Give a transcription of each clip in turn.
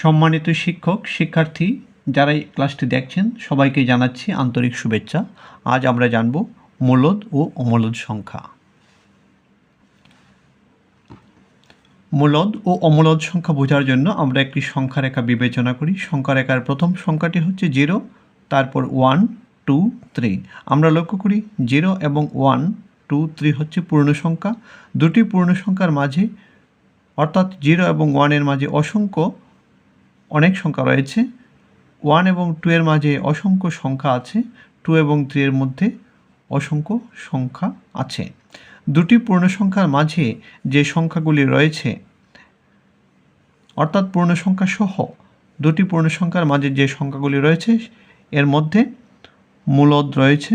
সম্মানিত শিক্ষক, শিক্ষার্থী যারা এই ক্লাসটি দেখছেন, সবাইকে জানাচ্ছি আন্তরিক শুভেচ্ছা। আজ আমরা জানব মূলদ ও অমূলদ সংখ্যা। মূলদ ও অমূলদ সংখ্যা বোঝার জন্য আমরা একটি সংখ্যা রেখা বিবেচনা করি। সংখ্যা রেখার প্রথম সংখ্যাটি হচ্ছে জিরো, তারপর ওয়ান, টু, থ্রি। আমরা লক্ষ্য করি জিরো এবং ওয়ান, টু, থ্রি হচ্ছে পূর্ণ সংখ্যা। দুটি পূর্ণ সংখ্যার মাঝে, অর্থাৎ জিরো এবং ওয়ানের মাঝে অসংখ্য অনেক সংখ্যা রয়েছে। ওয়ান এবং টু এর মাঝে অসংখ্য সংখ্যা আছে। টু এবং থ্রি এর মধ্যে অসংখ্য সংখ্যা আছে। দুটি পূর্ণ সংখ্যার মাঝে যে সংখ্যাগুলি রয়েছে, অর্থাৎ পূর্ণ সংখ্যা সহ দুটি পূর্ণ সংখ্যার মাঝে যে সংখ্যাগুলি রয়েছে, এর মধ্যে মূলদ রয়েছে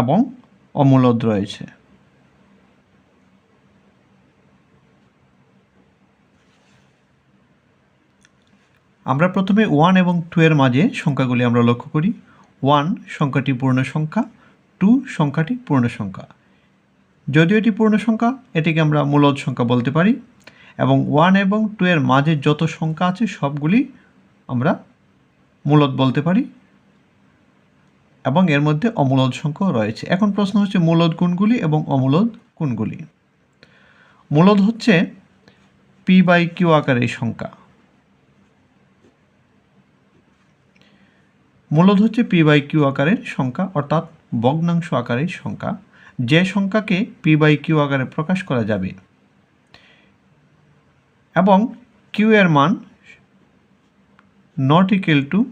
এবং অমূলদ রয়েছে। আমরা প্রথমে ওয়ান এবং টু এর মাঝে সংখ্যাগুলি আমরা লক্ষ্য করি। ওয়ান, সংখ্যাটি পূর্ণ সংখ্যা। টু, সংখ্যাটি পূর্ণ সংখ্যা। যদিও এটি পূর্ণ সংখ্যা, এটিকে আমরা মূলদ সংখ্যা বলতে পারি। এবং ওয়ান এবং টু এর মাঝে যত সংখ্যা আছে, সবগুলি আমরা মূলদ বলতে পারি। এবং এর মধ্যে অমূলদ সংখ্যাও রয়েছে। এখন প্রশ্ন হচ্ছে, মূলদ কোনগুলি এবং অমূলদ কোনগুলি? মূলদ হচ্ছে পি বাই কিউ আকারের সংখ্যা। মূলদ হচ্ছে পি বাই কিউ আকারের সংখ্যা, অর্থাৎ ভগ্নাংশ আকারের সংখ্যা। যে সংখ্যাকে পি বাই কিউ আকারে প্রকাশ করা যাবে। এবং কিউ এর মান নট ইকুয়াল টু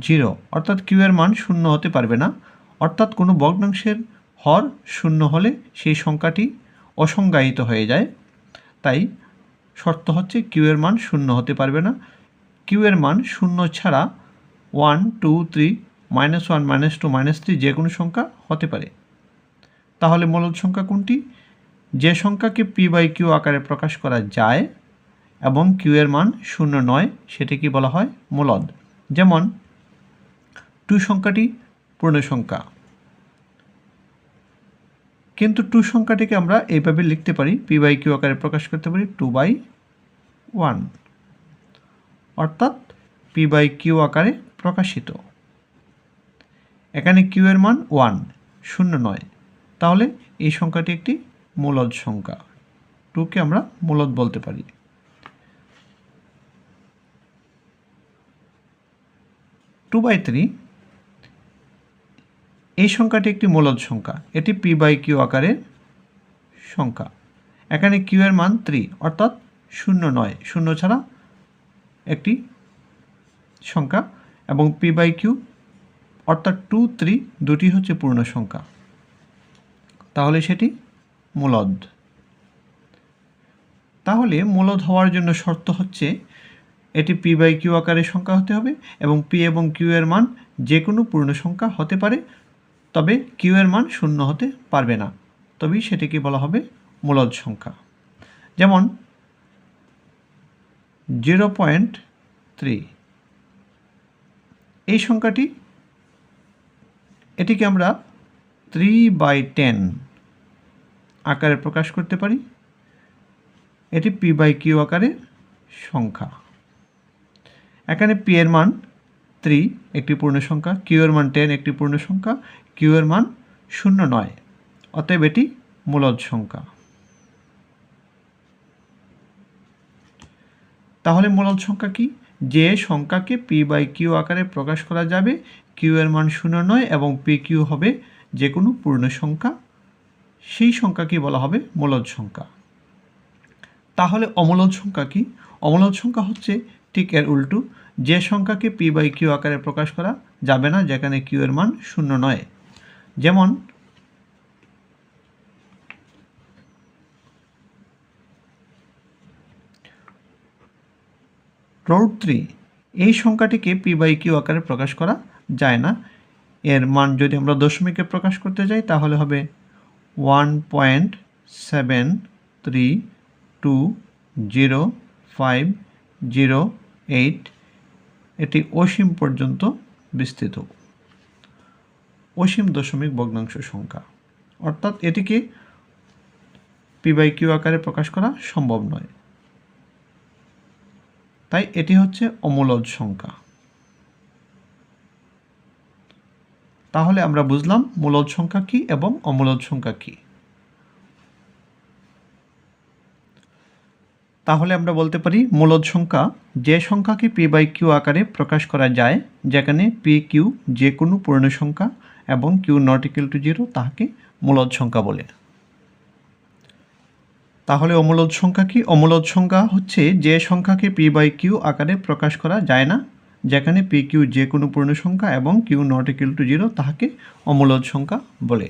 জিরো অর্থাৎ কিউ এর মান শূন্য হতে পারবে না। অর্থাৎ কোনো ভগ্নাংশের হর শূন্য হলে সেই সংখ্যাটি অসংজ্ঞায়িত হয়ে যায়। তাই শর্ত হচ্ছে কিউ এর মান শূন্য হতে পারবে না। কিউ এর মান শূন্য ছাড়া one, two, three, minus one, minus two, minus three যে কোনো সংখ্যা হতে পারে। তাহলে মূলদ সংখ্যা কোনটি? যে সংখ্যাকে পি বাই কিউ আকারে প্রকাশ করা যায় এবং কিউ এর মান শূন্য নয় সেটিকে বলা হয়? মূলদ। যেমন, টু সংখ্যাটি পূর্ণ সংখ্যা। কিন্তু টু সংখ্যাটিকে আমরা এইভাবে লিখতে পারি, পি বাই কিউ আকারে প্রকাশ করতে পারি, টু বাই ওয়ান। অর্থাৎ পি বাই কিউ আকারে প্রকাশিত। এখানে কিউ এর মান ওয়ান শূন্য নয়। তাহলে এই সংখ্যাটি একটি মূলদ সংখ্যা। টুকে আমরা মূলদ বলতে পারি। টু বাই থ্রি এই সংখ্যাটি একটি মূলদ সংখ্যা। এটি পি বাই কিউ আকারের সংখ্যা। এখানে কিউ এর মান থ্রি অর্থাৎ শূন্য নয়। শূন্য ছাড়া একটি সংখ্যা এবং পি বাই কিউ অর্থাৎ টু, থ্রি দুটি হচ্ছে পূর্ণ সংখ্যা। তাহলে সেটি মূলদ। তাহলে মূলদ হওয়ার জন্য শর্ত হচ্ছে এটি পি বাই কিউ আকারের সংখ্যা হতে হবে এবং পি এবং কিউ এর মান যে কোনো পূর্ণ সংখ্যা হতে পারে, তবে কিউ এর মান শূন্য হতে পারবে না। তবেই সেটিকে বলা হবে মূলদ সংখ্যা। যেমন, জিরো পয়েন্ট থ্রি। এই সংখ্যাটি, এটিকে আমরা থ্রি বাই টেন আকারে প্রকাশ করতে পারি। এটি পি বাই কিউ আকারের সংখ্যা। এখানে পি এর মান থ্রি একটি পূর্ণ সংখ্যা কিউ এর মান টেন একটি পূর্ণ সংখ্যা কিউ এর মান শূন্য নয়। অতএব এটি মূলদ সংখ্যা। তাহলে মূলদ সংখ্যা কি? যে সংখ্যাকে পি বাই কিউ আকারে প্রকাশ করা যাবে কিউ এর মান শূন্য নয় এবং পি কিউ হবে যে কোনো পূর্ণ সংখ্যা। সেই সংখ্যাকে বলা হবে? মূলদ সংখ্যা। তাহলে অমূলদ সংখ্যা কি? অমূলদ সংখ্যা হচ্ছে ঠিক এর উল্টো। যে সংখ্যাকে পি বাই কিউ আকারে প্রকাশ করা যাবে না, যেখানে কিউ এর মান শূন্য নয়। যেমন রোড থ্রি এই সংখ্যাটিকে পি বাই কিউ আকারে প্রকাশ করা যায় না। এর মান যদি আমরা দশমিকে প্রকাশ করতে যাই, তাহলে হবে one point seven three two zero five zero eight. এটি অসীম পর্যন্ত বিস্তৃত। অসীম দশমিক ভগ্নাংশ সংখ্যা। অর্থাৎ এটিকে পি বাই কিউ আকারে প্রকাশ করা সম্ভব নয়। তাই এটি হচ্ছে অমূলদ সংখ্যা। তাহলে আমরা বুঝলাম মূলদ সংখ্যা কি এবং অমূলদ সংখ্যা কি। তাহলে আমরা বলতে পারি মূলদ সংখ্যা যে সংখ্যাকে পি বাই কিউ আকারে প্রকাশ করা যায়, যেখানে পি কিউ যে কোনো পূর্ণ সংখ্যা এবং Q not equal to zero তাহাকে মূলদ সংখ্যা বলে। তাহলে অমূলদ সংখ্যা কি? অমূলদ সংখ্যা হচ্ছে যে সংখ্যাকে পি বাই কিউ আকারে প্রকাশ করা যায় না, যেখানে পি কিউ যে কোনো পূর্ণ সংখ্যা এবং Q not equal to zero তাহাকে অমূলদ সংখ্যা বলে।